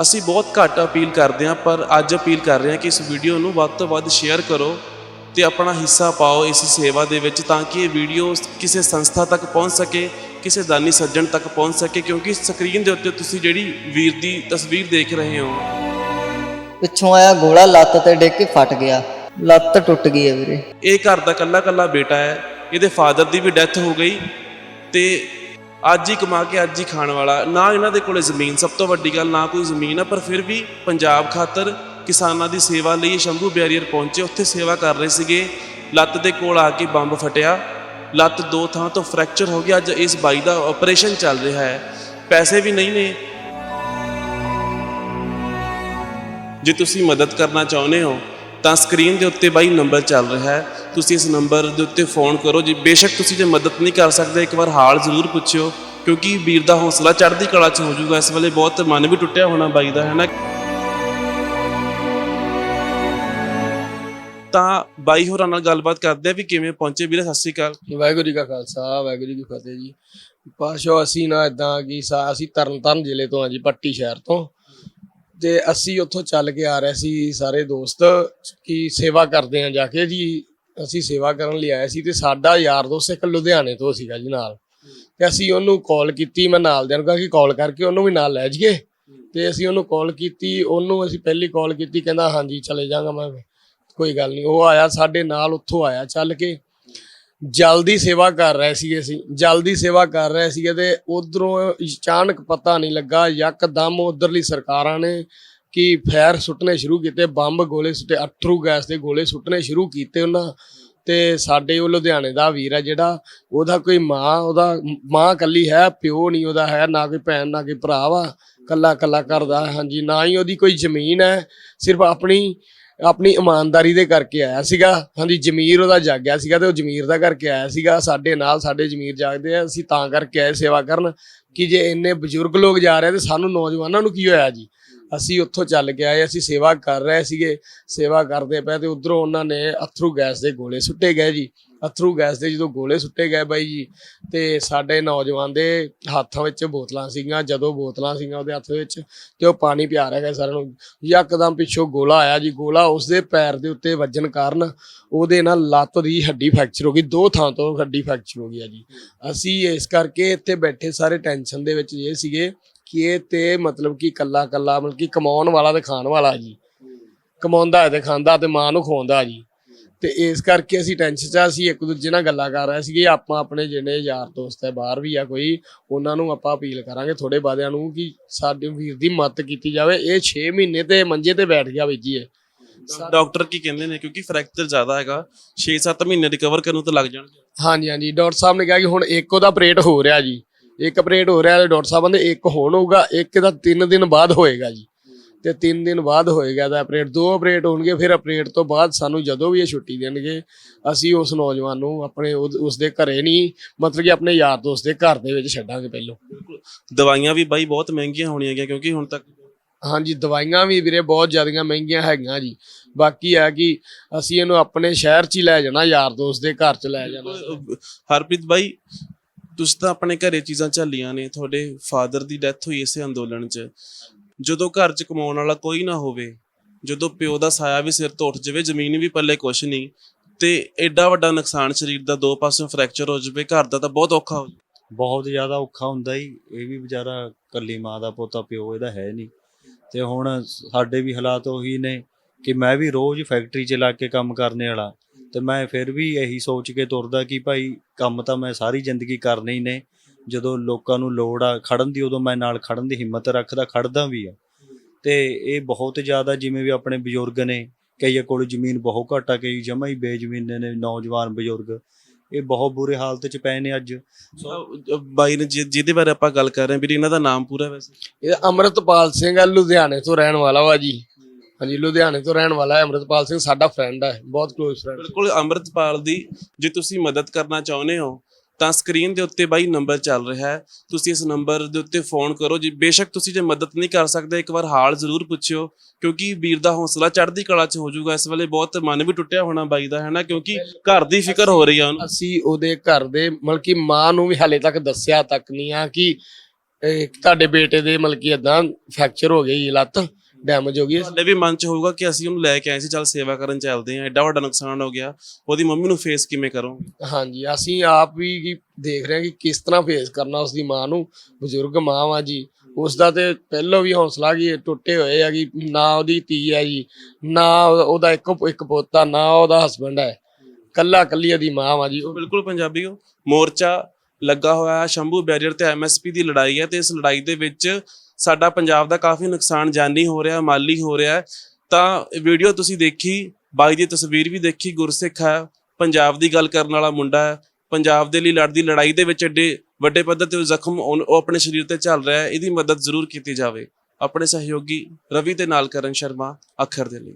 ਅਸੀਂ ਬਹੁਤ ਘੱਟ ਅਪੀਲ ਕਰਦੇ ਹਾਂ ਪਰ ਅੱਜ ਅਪੀਲ ਕਰ ਰਹੇ ਹਾਂ ਕਿ ਇਸ ਵੀਡੀਓ ਨੂੰ ਵੱਧ ਤੋਂ ਵੱਧ ਸ਼ੇਅਰ ਕਰੋ ਤੇ ਆਪਣਾ ਹਿੱਸਾ ਪਾਓ ਇਸ ਸੇਵਾ ਦੇ ਵਿੱਚ ਤਾਂ ਕਿ ਇਹ ਵੀਡੀਓ ਕਿਸੇ ਸੰਸਥਾ ਤੱਕ ਪਹੁੰਚ ਸਕੇ ਕਿਸੇ ਦਾਨੀ ਸੱਜਣ ਤੱਕ ਪਹੁੰਚ ਸਕੇ ਕਿਉਂਕਿ ਸਕਰੀਨ ਦੇ ਉੱਤੇ ਤੁਸੀਂ ਜਿਹੜੀ ਵੀਰ ਦੀ ਤਸਵੀਰ ਦੇਖ ਰਹੇ ਹੋ। ਪਿੱਛੋਂ ਆਇਆ ਗੋਲਾ ਲੱਤ ਤੇ ਡਿੱਗ ਕੇ ਫਟ ਗਿਆ। ਲੱਤ ਟੁੱਟ ਗਈ ਹੈ ਵੀਰੇ। ਇਹ ਘਰ ਦਾ ਕੱਲਾ ਕੱਲਾ ਬੇਟਾ ਹੈ ਇਹਦੇ ਫਾਦਰ ਦੀ ਵੀ ਡੈਥ ਹੋ ਗਈ ਤੇ ਅੱਜ ਹੀ ਕਮਾ ਕੇ ਅੱਜ ਹੀ ਖਾਣ ਵਾਲਾ। ਨਾ ਇਹਨਾਂ ਦੇ ਕੋਲੇ ਜ਼ਮੀਨ ਸਭ ਤੋਂ ਵੱਡੀ ਗੱਲ, ਨਾ ਕੋਈ ਜ਼ਮੀਨ ਆ, ਪਰ ਫਿਰ ਵੀ ਪੰਜਾਬ ਖਾਤਰ ਕਿਸਾਨਾਂ ਦੀ ਸੇਵਾ ਲਈ ਸ਼ੰਭੂ ਬੈਰੀਅਰ ਪਹੁੰਚੇ, ਉੱਥੇ ਸੇਵਾ ਕਰ ਰਹੇ ਸੀਗੇ। ਲੱਤ ਦੇ ਕੋਲ ਆ ਕੇ ਬੰਬ ਫਟਿਆ। ਲੱਤ ਦੋ ਥਾਂ ਤੋਂ ਫ੍ਰੈਕਚਰ ਹੋ ਗਿਆ। ਅੱਜ ਇਸ ਬਾਈ ਦਾ ਆਪਰੇਸ਼ਨ ਚੱਲ ਰਿਹਾ ਹੈ। ਪੈਸੇ ਵੀ ਨਹੀਂ ਨੇ। ਜੇ ਤੁਸੀਂ ਮਦਦ ਕਰਨਾ ਚਾਹੁੰਦੇ ਹੋ, ਤਾਂ ਸਕਰੀਨ ਦੇ ਉੱਤੇ ਬਾਈ ਨੰਬਰ ਚੱਲ ਰਿਹਾ ਹੈ। ਤੁਸੀਂ ਇਸ ਨੰਬਰ ਦੇ ਉੱਤੇ ਫੋਨ ਕਰੋ। ਜੀ, ਬੇਸ਼ੱਕ ਤੁਸੀਂ ਜੇ ਮਦਦ ਨਹੀਂ ਕਰ ਸਕਦੇ, ਇੱਕ ਵਾਰ ਹਾਲ ਜ਼ਰੂਰ ਪੁੱਛਿਓ, ਕਿਉਂਕਿ ਵੀਰ ਦਾ ਹੌਸਲਾ ਚੜ੍ਹਦੀ ਕਲਾ 'ਚ ਹੋ ਜਾਊਗਾ। ਇਸ ਵੇਲੇ ਬਹੁਤ ਮਨ ਵੀ ਟੁੱਟਿਆ ਹੋਣਾ ਬਾਈ ਦਾ, ਹੈ ਨਾ? ਤਾਂ ਬਾਈ ਹੋਰਾਂ ਨਾਲ ਗੱਲਬਾਤ ਕਰਦੇ ਆ ਵੀ ਕਿਵੇਂ ਪਹੁੰਚੇ। ਵੀਰੇ, ਸਤਿ ਸ਼੍ਰੀ ਅਕਾਲ। ਵਾਹਿਗੁਰੂ ਜੀ ਕਾ ਖਾਲਸਾ, ਵਾਹਿਗੁਰੂ ਜੀ ਕੀ ਫਤਿਹ ਜੀ। ਪਾਸ਼ੋ ਅਸੀਂ ਨਾ ਇਦਾਂ ਕਿ ਸਾ- ਅਸੀਂ ਤਰਨਤਾਰਨ ਜ਼ਿਲ੍ਹੇ ਤੋਂ ਆ ਜੀ, ਪੱਟੀ ਸ਼ਹਿਰ ਤੋਂ। ਤੇ ਅਸੀਂ ਉੱਥੋਂ ਚੱਲ ਕੇ ਆ ਰਹੇ ਸੀ, ਸਾਰੇ ਦੋਸਤ, ਕਿ ਸੇਵਾ ਕਰਦੇ ਆ ਜਾ ਕੇ ਜੀ। ਅਸੀਂ ਸੇਵਾ ਕਰਨ ਲਈ ਆਏ ਸੀ ਤੇ ਸਾਡਾ ਯਾਰ ਦੋਸਤ ਇੱਕ ਲੁਧਿਆਣੇ ਤੋਂ ਸੀਗਾ ਜੀ ਨਾਲ। ਤੇ ਅਸੀਂ ਉਹਨੂੰ ਕਾਲ ਕੀਤੀ, ਮੈਂ ਨਾਲ ਦਿਆਂ ਨੂੰ ਕਿਹਾ ਕਿ ਕਾਲ ਕਰਕੇ ਉਹਨੂੰ ਵੀ ਨਾਲ ਲੈ ਜਾਈਏ। ਤੇ ਅਸੀਂ ਉਹਨੂੰ ਕਾਲ ਕੀਤੀ, ਉਹਨੂੰ ਅਸੀਂ ਪਹਿਲੀ ਕਾਲ ਕੀਤੀ, ਕਹਿੰਦਾ, ਹਾਂਜੀ, ਚਲੇ ਜਾਗਾ ਮੈਂ। ਕੋਈ ਗੱਲ ਨਹੀਂ। ਉਹ ਆਇਆ ਸਾਡੇ ਨਾਲ, ਉੱਥੋਂ ਆਇਆ ਚੱਲ ਕੇ। ਜਲਦੀ ਸੇਵਾ ਕਰ ਰਹੇ ਸੀ ਅਸੀਂ, ਜਲਦੀ ਸੇਵਾ ਕਰ ਰਹੇ ਸੀਗੇ ਤੇ ਉਧਰੋਂ ਅਚਾਨਕ ਪਤਾ ਨਹੀਂ ਲੱਗਾ, ਯਕਦਮ ਉਧਰਲੀ ਸਰਕਾਰਾਂ ਨੇ ਕਿ ਫੈਰ ਸੁੱਟਣੇ ਸ਼ੁਰੂ ਕੀਤੇ, ਬੰਬ ਗੋਲੇ ਸੁੱਟੇ, ਅਥਰੂ ਗੈਸ ਦੇ ਗੋਲੇ ਸੁੱਟਣੇ ਸ਼ੁਰੂ ਕੀਤੇ ਉਹਨਾਂ। ਤੇ ਸਾਡੇ ਉਹ ਲੁਧਿਆਣੇ ਦਾ ਵੀਰ ਹੈ ਜਿਹੜਾ, ਉਹਦਾ ਕੋਈ ਮਾਂ, ਉਹਦਾ ਮਾਂ ਕੱਲੀ ਹੈ, ਪਿਓ ਨਹੀਂ ਉਹਦਾ ਹੈ, ਨਾ ਕੋਈ ਭੈਣ, ਨਾ ਕੋਈ ਭਰਾ ਵਾ। ਕੱਲਾ ਕੱਲਾ ਕਰਦਾ ਹਾਂਜੀ, ਨਾ ਹੀ ਉਹਦੀ ਕੋਈ ਜ਼ਮੀਨ ਹੈ, ਸਿਰਫ ਆਪਣੀ ਆਪਣੀ ਇਮਾਨਦਾਰੀ ਦੇ ਕਰਕੇ ਆਇਆ ਸੀਗਾ। ਹਾਂਜੀ, ਜ਼ਮੀਰ ਉਹਦਾ ਜਾਗਿਆ ਸੀਗਾ ਤੇ ਉਹ ਜ਼ਮੀਰ ਦਾ ਕਰਕੇ ਆਇਆ ਸੀਗਾ। ਸਾਡੇ ਨਾਲ ਸਾਡੇ ਜ਼ਮੀਰ ਜਾਗਦੇ ਆ, ਅਸੀਂ ਤਾਂ ਕਰਕੇ ਆਏ ਸੇਵਾ ਕਰਨ ਕਿ ਜੇ ਇੰਨੇ ਬਜ਼ੁਰਗ ਲੋਕ ਜਾ ਰਹੇ ਤੇ ਸਾਨੂੰ ਨੌਜਵਾਨਾਂ ਨੂੰ ਕੀ ਹੋਇਆ ਜੀ? ਅਸੀਂ ਉੱਥੋਂ ਚੱਲ ਕੇ ਆਏ, ਅਸੀਂ ਸੇਵਾ ਕਰ ਰਹੇ ਸੀਗੇ, ਸੇਵਾ ਕਰਦੇ ਪਏ ਤੇ ਉਧਰੋਂ ਉਹਨਾਂ ਨੇ ਅਥਰੂ ਗੈਸ ਦੇ ਗੋਲੇ ਸੁੱਟੇ ਗਏ ਜੀ। ਅਥਰੂ ਗੈਸ ਦੇ ਜਦੋਂ ਗੋਲੇ ਸੁੱਟੇ ਗਏ ਬਾਈ ਜੀ ਤੇ ਸਾਡੇ ਨੌਜਵਾਨ ਦੇ ਹੱਥਾਂ ਵਿੱਚ ਬੋਤਲਾਂ ਸੀਗੀਆਂ, ਜਦੋਂ ਬੋਤਲਾਂ ਸੀਗੀਆਂ ਉਹਦੇ ਹੱਥ ਵਿੱਚ ਤੇ ਉਹ ਪਾਣੀ ਪਿਆ ਰਿਹਾ ਗਿਆ ਸਾਰਿਆਂ ਨੂੰ। ਯਕਦਮ ਪਿੱਛੋਂ ਗੋਲਾ ਆਇਆ ਜੀ, ਗੋਲਾ ਉਸਦੇ ਪੈਰ ਦੇ ਉੱਤੇ ਵੱਜਣ ਕਾਰਨ ਉਹਦੇ ਨਾਲ ਲੱਤ ਦੀ ਹੱਡੀ ਫ੍ਰੈਕਚਰ ਹੋ ਗਈ, ਦੋ ਥਾਂ ਤੋਂ ਹੱਡੀ ਫ੍ਰੈਕਚਰ ਹੋ ਗਈ ਆ ਜੀ। ਅਸੀਂ ਇਸ ਕਰਕੇ ਇੱਥੇ ਬੈਠੇ ਸਾਰੇ ਟੈਨਸ਼ਨ ਦੇ ਵਿੱਚ ਇਹ ਸੀਗੇ ਕਿ ਇਹ ਤੇ ਮਤਲਬ ਕਿ ਕੱਲਾ ਕੱਲਾ ਮਤਲਬ ਕਿ ਕਮਾਉਣ ਵਾਲਾ ਤੇ ਖਾਣ ਵਾਲਾ ਜੀ। ਕਮਾਉਂਦਾ ਤੇ ਖਾਂਦਾ ਤੇ ਮਾਂ ਨੂੰ ਖਵਾਉਂਦਾ ਜੀ। ਤੇ ਇਸ ਕਰਕੇ ਅਸੀਂ ਟੈਨਸ਼ਨ ਚ ਆ, ਅਸੀਂ ਇੱਕ ਦੂਜੇ ਨਾਲ ਗੱਲਾਂ ਕਰ ਰਹੇ ਸੀਗੇ। ਆਪਾਂ ਆਪਣੇ ਜਿਹੜੇ ਯਾਰ ਦੋਸਤ ਹੈ ਬਾਹਰ ਵੀ ਆ ਕੋਈ ਉਹਨਾਂ ਨੂੰ ਆਪਾਂ ਅਪੀਲ ਕਰਾਂਗੇ ਥੋੜੇ ਬਾਦਿਆਂ ਨੂੰ ਕਿ ਸਾਡੇ ਵੀਰ ਦੀ ਮਦਦ ਕੀਤੀ ਜਾਵੇ। ਇਹ 6 ਮਹੀਨੇ ਤੇ ਮੰਜੇ ਤੇ ਬੈਠ ਗਿਆ ਵੀਰ ਜੀ ਇਹ। ਡਾਕਟਰ ਕੀ ਕਹਿੰਦੇ ਨੇ? ਕਿਉਂਕਿ ਫ੍ਰੈਕਚਰ ਜ਼ਿਆਦਾ ਹੈਗਾ। 6-7 ਮਹੀਨੇ ਰਿਕਵਰ ਕਰਨ ਨੂੰ ਤਾਂ ਲੱਗ ਜਾਣਗੇ। ਹਾਂਜੀ ਹਾਂਜੀ। ਡਾਕਟਰ ਸਾਹਿਬ ਨੇ ਕਿਹਾ ਕਿ ਹੁਣ ਇੱਕ ਉਹਦਾ ਆਪਰੇਟ ਹੋ ਰਿਹਾ ਜੀ। ਇੱਕ ਆਪਰੇਟ ਹੋ ਰਿਹਾ ਤੇ ਡਾਕਟਰ ਸਾਹਿਬ ਕਹਿੰਦੇ ਇੱਕ ਹੁਣ ਹੋਊਗਾ ਇੱਕ ਦਾ 3 ਦਿਨ ਬਾਅਦ ਹੋਏਗਾ ਜੀ। ਤੇ 3 ਦਿਨ ਬਾਅਦ ਹੋਏਗਾ ਦਾ ਆਪਰੇਟ ਦੋ ਆਪਰੇਟ ਹੋਣਗੇ ਫਿਰ ਆਪਰੇਟ ਤੋਂ ਬਾਅਦ ਸਾਨੂੰ ਜਦੋਂ ਵੀ ਇਹ ਛੁੱਟੀ ਦੇਣਗੇ ਅਸੀਂ ਉਸ ਨੌਜਵਾਨ ਨੂੰ ਆਪਣੇ ਉਸ ਦੇ ਘਰੇ ਨਹੀਂ ਮਤਲਬ ਕਿ ਆਪਣੇ ਯਾਰ ਦੋਸਤ ਦੇ ਘਰ ਦੇ ਵਿੱਚ ਛੱਡਾਂਗੇ ਪਹਿਲੋਂ। ਦਵਾਈਆਂ ਵੀ ਬਾਈ ਬਹੁਤ ਮਹਿੰਗੀਆਂ ਹੋਣੀਆਂ ਗਿਆ ਕਿਉਂਕਿ ਹੁਣ ਤੱਕ ਹਾਂਜੀ ਦਵਾਈਆਂ ਵੀ ਵੀਰੇ ਬਹੁਤ ਜ਼ਿਆਦੀਆਂ ਮਹਿੰਗੀਆਂ ਹੈਗੀਆਂ ਜੀ। ਬਾਕੀ ਹੈ ਕਿ ਅਸੀਂ ਇਹਨੂੰ ਆਪਣੇ ਸ਼ਹਿਰ 'ਚ ਹੀ ਲੈ ਜਾਣਾ ਯਾਰ ਦੋਸਤ ਦੇ ਘਰ 'ਚ ਲੈ ਜਾਣਾ। ਹਰਪ੍ਰੀਤ ਬਾਈ ਤੁਸੀਂ ਤਾਂ ਆਪਣੇ ਘਰੇ ਚੀਜ਼ਾਂ ਝੱਲੀਆਂ ਨੇ, ਤੁਹਾਡੇ ਫਾਦਰ ਦੀ ਡੈਥ ਹੋਈ ਇਸੇ ਅੰਦੋਲਨ 'ਚ। ਜਦੋਂ ਘਰ 'ਚ ਕਮਾਉਣ ਵਾਲਾ ਕੋਈ ਨਾ ਹੋਵੇ, ਜਦੋਂ ਪਿਓ ਦਾ ਸਾਇਆ ਵੀ ਸਿਰ ਤੋਂ ਉੱਠ ਜਾਵੇ, ਜ਼ਮੀਨ ਵੀ ਪੱਲੇ ਕੁਛ ਨਹੀਂ, ਤੇ ਐਡਾ ਵੱਡਾ ਨੁਕਸਾਨ ਸਰੀਰ ਦਾ ਦੋ ਪਾਸਿਓਂ ਫ੍ਰੈਕਚਰ ਹੋ ਜਾਵੇ, ਘਰ ਦਾ ਤਾਂ ਬਹੁਤ ਔਖਾ ਹੋ ਜਾਵੇ। ਬਹੁਤ ਜ਼ਿਆਦਾ ਔਖਾ ਹੁੰਦਾ ਹੀ ਇਹ ਵੀ ਵਿਚਾਰਾ ਕੱਲੀ ਮਾਂ ਦਾ ਪੋਤਾ ਪਿਓ ਇਹਦਾ ਹੈ ਨਹੀਂ। ਤੇ ਹੁਣ ਸਾਡੇ ਵੀ ਹਾਲਾਤ ਉਹੀ ਨੇ ਕਿ ਮੈਂ ਵੀ ਰੋਜ਼ ਫੈਕਟਰੀ 'ਚ ਲੱਗ ਕੇ ਕੰਮ ਕਰਨੇ ਵਾਲਾ। ਤੇ ਮੈਂ ਫਿਰ ਵੀ ਇਹੀ ਸੋਚ ਕੇ ਤੁਰਦਾ ਕਿ ਭਾਈ ਕੰਮ ਤਾਂ ਮੈਂ ਸਾਰੀ ਜ਼ਿੰਦਗੀ ਕਰਨੇ ਹੀ ਨੇ। ਜਦੋਂ ਲੋਕਾਂ ਨੂੰ ਲੋੜ ਆ ਖੜਨ ਦੀ ਉਦੋਂ ਮੈਂ ਨਾਲ ਖੜਨ ਦੀ ਹਿੰਮਤ ਰੱਖਦਾ ਖੜਦਾ ਵੀ ਆ। ਤੇ ਇਹ ਬਹੁਤ ਜ਼ਿਆਦਾ ਜਿਵੇਂ ਵੀ ਆਪਣੇ ਬਜ਼ੁਰਗ ਨੇ ਕਈਆਂ ਕੋਲ ਜ਼ਮੀਨ ਬਹੁਤ ਘੱਟ ਆ ਕਈ ਜਮਾ ਹੀ ਬੇਜ਼ਮੀਨੇ ਨੇ ਨੌਜਵਾਨ ਬਜ਼ੁਰਗ। ਇਹ ਬਹੁਤ ਬੁਰੇ ਹਾਲਤ 'ਚ ਪਏ ਨੇ ਅੱਜ। ਬਾਈ ਨੇ ਜਿਹਦੇ ਬਾਰੇ ਆਪਾਂ ਗੱਲ ਕਰ ਰਹੇ ਹਾਂ ਵੀਰੇ ਇਹਨਾਂ ਦਾ ਨਾਮ ਪੂਰਾ ਵੈਸੇ? ਇਹ ਅਮਰਤਪਾਲ ਸਿੰਘ ਹੈ ਲੁਧਿਆਣੇ ਤੋਂ ਰਹਿਣ ਵਾਲਾ ਵਾ ਜੀ। ਹਾਂਜੀ ਲੁਧਿਆਣੇ ਤੋਂ ਰਹਿਣ ਵਾਲਾ ਹੈ ਅਮਰਤਪਾਲ ਸਿੰਘ ਸਾਡਾ ਫਰੈਂਡ ਹੈ ਬਹੁਤ ਕਲੋਜ਼ ਫਰੈਂਡ ਬਿਲਕੁਲ ਅੰਮ੍ਰਿਤਪਾਲ ਦੀ ਜੇ ਤੁਸੀਂ ਮਦਦ ਕਰਨਾ ਚਾਹੁੰਦੇ ਹੋ ਤਾਂ ਸਕਰੀਨ ਦੇ ਉੱਤੇ ਬਾਈ ਨੰਬਰ ਚੱਲ ਰਿਹਾ ਹੈ। ਤੁਸੀਂ ਇਸ ਨੰਬਰ ਦੇ ਉੱਤੇ ਫੋਨ ਕਰੋ। ਜੀ ਬੇਸ਼ੱਕ ਤੁਸੀਂ ਜੇ ਮਦਦ ਨਹੀਂ ਕਰ ਸਕਦੇ ਇੱਕ ਵਾਰ ਹਾਲ ਜ਼ਰੂਰ ਪੁੱਛਿਓ ਕਿਉਂਕਿ ਵੀਰ ਦਾ ਹੌਸਲਾ ਚੜ੍ਹਦੀ ਕਲਾ 'ਚ ਹੋ ਜਾਊਗਾ। ਇਸ ਵੇਲੇ ਬਹੁਤ ਮਨ ਵੀ ਟੁੱਟਿਆ ਹੋਣਾ ਬਾਈ ਦਾ ਹੈ ਨਾ ਕਿਉਂਕਿ ਘਰ ਦੀ ਫਿਕਰ ਹੋ ਰਹੀ ਆ ਉਹਨੂੰ। ਅਸੀਂ ਉਹਦੇ ਘਰ ਦੇ ਮਤਲਬ ਕਿ ਮਾਂ ਨੂੰ ਵੀ ਹਾਲੇ ਤੱਕ ਦੱਸਿਆ ਤੱਕ ਨਹੀਂ ਆ ਕਿ ਤੁਹਾਡੇ ਬੇਟੇ ਦੇ ਮਤਲਬ ਕਿ ਇਦਾਂ ਫ੍ਰੈਕਚਰ ਹੋ ਗਈ ਲੱਤ। ਡੈਮੇਜ ਹੋ ਗਈ ਤੁਹਾਡੇ ਵੀ ਮਨ 'ਚ ਹੋਊਗਾ ਕਿ ਅਸੀਂ ਉਹਨੂੰ ਲੈ ਕੇ ਆਏ ਸੀ ਚੱਲ ਸੇਵਾ ਕਰਨ ਚੱਲਦੇ ਹਾਂ ਐਡਾ ਵੱਡਾ ਨੁਕਸਾਨ ਹੋ ਗਿਆ। ਉਹਦੀ ਮੰਮੀ ਨੂੰ ਫੇਸ ਕਿਵੇਂ ਕਰੋਗੇ? ਹਾਂਜੀ ਅਸੀਂ ਆਪ ਵੀ ਕੀ ਦੇਖ ਰਹੇ ਹਾਂ ਕਿ ਕਿਸ ਤਰ੍ਹਾਂ ਫੇਸ ਕਰਨਾ ਉਸ ਦੀ ਮਾਂ ਨੂੰ। ਬਜ਼ੁਰਗ ਮਾਂ ਵਾ ਜੀ ਉਸ ਦਾ ਤੇ ਪਹਿਲੋਂ ਵੀ ਹੌਸਲਾ ਕੀ ਟੁੱਟੇ ਹੋਏ ਆ ਕਿ ਨਾ ਉਹਦੀ ਧੀ ਹੈ ਜੀ ਨਾ ਉਹਦਾ- ਉਹਦਾ ਇੱਕ ਇੱਕ ਪੋਤਾ ਨਾ ਉਹਦਾ ਹਸਬੰਡ ਹੈ ਕੱਲਾ ਕੱਲੀ ਉਹਦੀ ਮਾਂ ਵਾ ਜੀ। ਉਹ ਬਿਲਕੁਲ ਪੰਜਾਬੀਓ ਮੋਰਚਾ ਲੱਗਾ ਹੋਇਆ ਹੈ। ਸ਼ੰਭੂ ਬੈਰੀਅਰ ਤੇ ਐਮਐਸਪੀ ਦੀ ਲੜਾਈ ਹੈ ਤੇ ਇਸ ਲੜਾਈ ਦੇ ਵਿੱਚ ਸਾਡਾ ਪੰਜਾਬ ਦਾ ਕਾਫੀ ਨੁਕਸਾਨ ਜਾਨੀ ਹੋ ਰਿਹਾ, ਮਾਲੀ ਹੋ ਰਿਹਾ ਤਾਂ ਵੀਡੀਓ ਤੁਸੀਂ ਦੇਖੀ, ਬਾਈ ਦੀ ਤਸਵੀਰ ਵੀ ਦੇਖੀ, ਗੁਰਸਿੱਖ ਹੈ, ਪੰਜਾਬ ਦੀ ਗੱਲ ਕਰਨ ਵਾਲਾ ਮੁੰਡਾ ਹੈ। ਪੰਜਾਬ ਦੇ ਲਈ ਲੜਦੀ ਲੜਾਈ ਦੇ ਵਿੱਚ ਐਡੇ ਵੱਡੇ ਪੱਧਰ ਤੇ ਜ਼ਖਮ ਉਹ ਉਹ ਆਪਣੇ ਸਰੀਰ ਤੇ ਚੱਲ ਰਿਹਾ ਹੈ। ਇਹਦੀ ਮਦਦ ਜ਼ਰੂਰ ਕੀਤੀ ਜਾਵੇ। ਆਪਣੇ ਸਹਿਯੋਗੀ ਰਵੀ ਤੇ ਨਾਲ ਕਰਨ ਸ਼ਰਮਾ, ਅੱਖਰ ਦੇ ਲਈ।